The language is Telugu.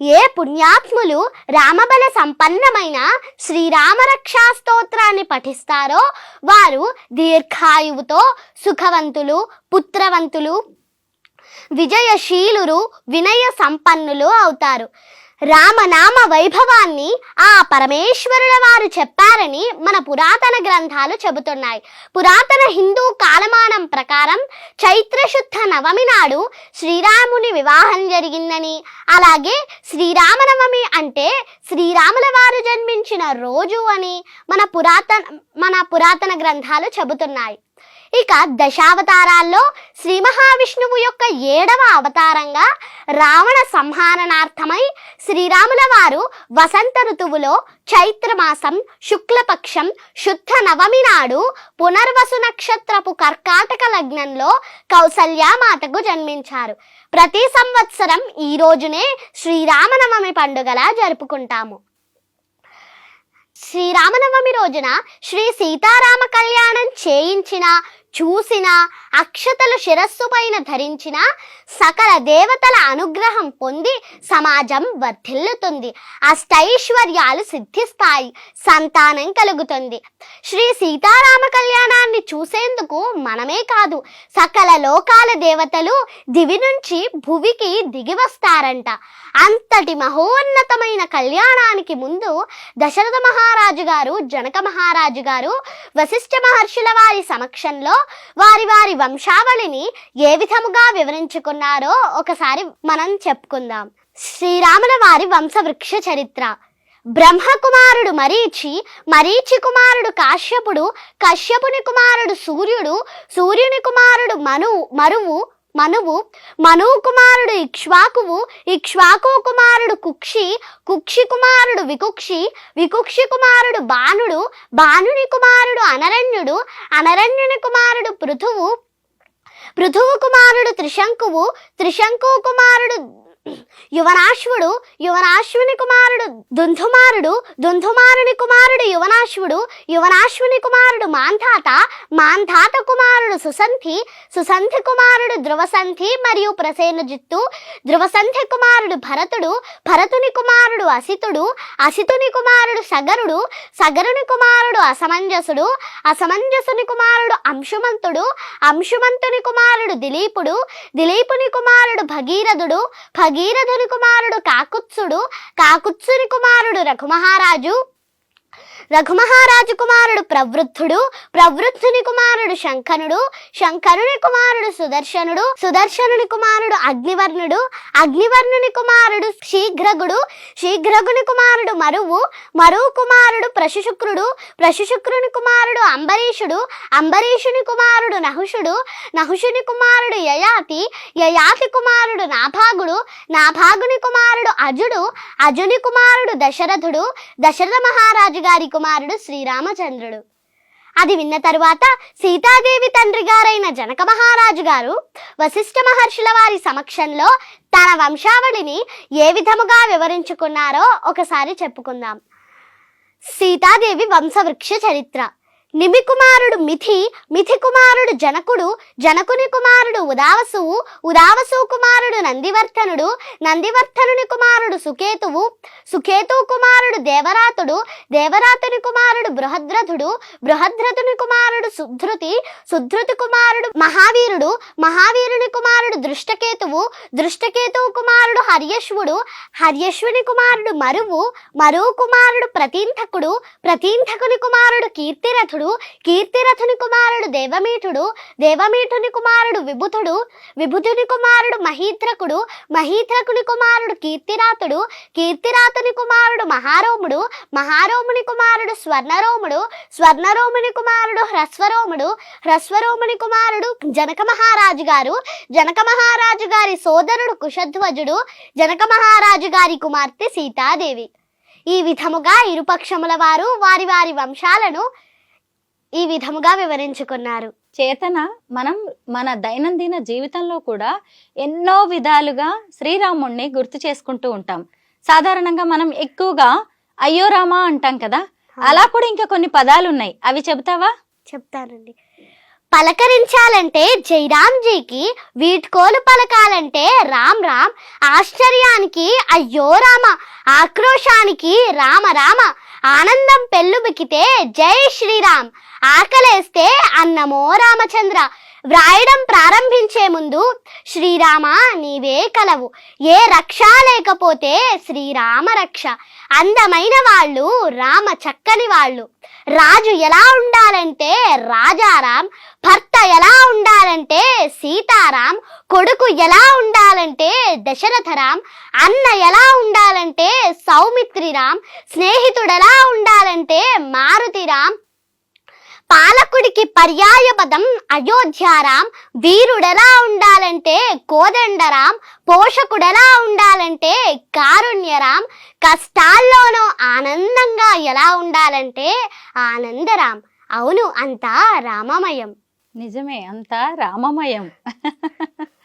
ఏ పుణ్యాత్ములు రామబల సంపన్నమైన శ్రీరామరక్షా స్తోత్రాన్ని పఠిస్తారో వారు దీర్ఘాయువుతో సుఖవంతులు పుత్రవంతులు విజయశీలురు వినయ సంపన్నులు అవుతారు. రామనామ వైభవాన్ని ఆ పరమేశ్వరుల వారు చెప్పారని మన పురాతన గ్రంథాలు చెబుతున్నాయి. పురాతన హిందూ కాలమానం ప్రకారం చైత్రశుద్ధ నవమి నాడు శ్రీరాముని వివాహం జరిగిందని అలాగే శ్రీరామనవమి అంటే శ్రీరాముల వారు జన్మించిన రోజు అని మన పురాతన మన పురాతన గ్రంథాలు చెబుతున్నాయి. ఇక దశావతారాల్లో శ్రీ మహావిష్ణువు యొక్క ఏడవ అవతారంగా రావణ సంహారణార్థమై శ్రీరాముల వారు వసంత ఋతువులో చైత్రమాసం శుక్లపక్షం శుద్ధ నవమి నాడు పునర్వసు నక్షత్రపు కర్కాటక లగ్నంలో కౌసల్యామాతకు జన్మించారు. ప్రతి సంవత్సరం ఈ రోజునే శ్రీరామనవమి పండుగలా జరుపుకుంటాము. శ్రీరామనవమి రోజున శ్రీ సీతారామ కళ్యాణం చేయించిన చూసిన అక్షతలు శిరస్సు పైన ధరించిన సకల దేవతల అనుగ్రహం పొంది సమాజం వర్ధిల్లుతుంది. అష్టైశ్వర్యాలు సిద్ధిస్తాయి సంతానం కలుగుతుంది. శ్రీ సీతారామ కళ్యాణాన్ని చూసేందుకు మనమే కాదు సకల లోకాల దేవతలు దివి నుంచి భువికి దిగి వస్తారంట. అంతటి మహోన్నతమైన కళ్యాణానికి ముందు దశరథ మహారాజు గారు జనక మహారాజు గారు వశిష్ఠ మహర్షుల వారి సమక్షంలో వారి వారి వంశావళిని ఏ విధముగా వివరించుకున్నారో ఒకసారి మనం చెప్పుకుందాం. శ్రీరాముల వారి వంశవృక్ష చరిత్ర. బ్రహ్మకుమారుడు మరీచి మరీచి కుమారుడు కాశ్యపుడు కశ్యపుని కుమారుడు సూర్యుడు సూర్యుని కుమారుడు మను మరువు మనువు మనువు కుమారుడు ఇక్ష్వాకువు ఇక్ష్వాకు కుమారుడు కుక్షి కుక్షి కుమారుడు వికుక్షి వికుక్షి కుమారుడు బాణుడు బాణుని కుమారుడు అనరణ్యుడు అనరణ్యుని కుమారుడు పృథువు పృథువు కుమారుడు త్రిశంకువు త్రిశంకు కుమారుడు యువనాశ్వుడు యువనాశ్వుని కుమారుడు దుంధుమారుడు దుంధుమారుని కుమారుడు యువనాశ్వుడు యువనాశ్వుని కుమారుడు మాంధాత మాంధాత కుమారుడు సుసంధి సుసంధి కుమారుడు ధ్రువసంధి మరియు ప్రసేనజిత్తు ధ్రువసంధి కుమారుడు భరతుడు భరతుని కుమారుడు అసితుడు అసితుని కుమారుడు సగరుడు సగరుని కుమారుడు అసమంజసుడు అసమంజసుని కుమారుడు అంశుమంతుడు అంశుమంతుని కుమారుడు దిలీపుడు దిలీపుని కుమారుడు భగీరథుడు భగీరథుని కుమారుడు కాకుత్సుడు కాకుత్సుని కుమారుడు రఘుమహారాజు. రఘుమహారాజు కుమారుడు ప్రవృద్ధుడు ప్రవృద్ధుని కుమారుడు శంఖనుడు శంకరుని కుమారుడు సుదర్శనుడు సుదర్శనుని కుమారుడు అగ్నివర్ణుడు అగ్నివర్ణుని కుమారుడు శీఘ్రగుడు శీఘ్రగుని కుమారుడు మరువు మరువు కుమారుడు ప్రశుశుక్రుడు ప్రశుశుక్రుని కుమారుడు అంబరీషుడు అంబరీషుని కుమారుడు నహుషుడు నహుషుని కుమారుడు యయాతి యయాతి కుమారుడు నాభాగుడు నాభాగుని కుమారుడు అజుడు అజుని కుమారుడు దశరథుడు దశరథ మహారాజు గారి కుమారుడు కుమారుడు శ్రీరామచంద్రుడు. అది విన్న తరువాత సీతాదేవి తండ్రి గారైన జనక మహారాజు గారు వశిష్ఠ మహర్షుల వారి సమక్షంలో తన వంశావళిని ఏ విధముగా వివరించుకున్నారో ఒకసారి చెప్పుకుందాం. సీతాదేవి వంశవృక్ష చరిత్ర. నిమి కుమారుడు మిథి మిథి కుమారుడు జనకుడు జనకుని కుమారుడు ఉదావసువు ఉదావసు కుమారుడు నందివర్ధనుడు నందివర్ధనుని కుమారుడు సుకేతువు సుకేతు కుమారుడు దేవరాతుడు దేవరాతుని కుమారుడు బృహద్రథుడు బృహద్రథుని కుమారుడు సుధృతి సుధృతి కుమారుడు మహావీరుడు మహావీరుని కుమారుడు దృష్టకేతువు దృష్టకేతువు కుమారుడు హర్యశ్వుడు హర్యశ్వుని కుమారుడు మరువు మరువు కుమారుడు ప్రతీంధకుడు ప్రతీంధకుని కుమారుడు కీర్తిరథుడు. కీర్తిరథుని కుమారుడు దేవమీఠుడు దేవమీఠుని కుమారుడు విభుతుడు విభుతుని కుమారుడు మహీత్రకుడు మహీత్రకుని కుమారుడు కీర్తిరాతుడు కీర్తిరాతుని కుమారుడు మహారోముడు మహారోముని కుమారుడు స్వర్ణరోముడు స్వర్ణరోముని కుమారుడు హ్రస్వరోముడు హ్రస్వరోముని కుమారుడు జనక మహారాజు గారు జనక మహారాజు గారి సోదరుడు కుషధ్వజుడు జనక మహారాజు గారి కుమార్తె సీతాదేవి. ఈ విధముగా ఇరుపక్షముల వారు వారి వారి వంశాలను ఈ విధముగా వివరించుకున్నారు. చేతన మనం మన దైనందిన జీవితంలో కూడా ఎన్నో విధాలుగా శ్రీరాముణ్ణి గుర్తు చేసుకుంటూ ఉంటాం. సాధారణంగా మనం ఎక్కువగా అయ్యో రామా అంటాం కదా? అలా కూడా ఇంకా కొన్ని పదాలు ఉన్నాయి అవి చెబుతావా? చెప్తానండి. పలకరించాలంటే జైరామ్జీకి వీడ్కోలు పలకాలంటే రామ్ రామ్ ఆశ్చర్యానికి అయ్యో రామ ఆక్రోశానికి రామ రామ ఆనందం పెళ్ళుబికితే జై శ్రీరామ్. ఆకలేస్తే అన్నమో రామచంద్ర. వ్రాయడం ప్రారంభించే ముందు శ్రీరామ నీవే కలవు. ఏ రక్ష లేకపోతే శ్రీరామ రక్ష. అందమైన వాళ్ళు రామ చక్కని వాళ్ళు. రాజు ఎలా ఉండాలంటే రాజారాం భర్త ఎలా ఉండాలి సీతారాం కొడుకు ఎలా ఉండాలంటే అన్న ఎలా ఉండాలంటే సౌమిత్రిరామ్ స్నేహితుడు ఎలా ఉండాలంటే మారుతిరామ్ పాలకుడికి పర్యాయ పదం అయోధ్యారాం వీరుడెలా ఉండాలంటే కోదండరాం పోషకుడెలా ఉండాలంటే కారుణ్యరాం కష్టాల్లోనూ ఆనందంగా ఎలా ఉండాలంటే ఆనందరాం అవును అంతా రామమయం. నిజమే అంతా రామమయం.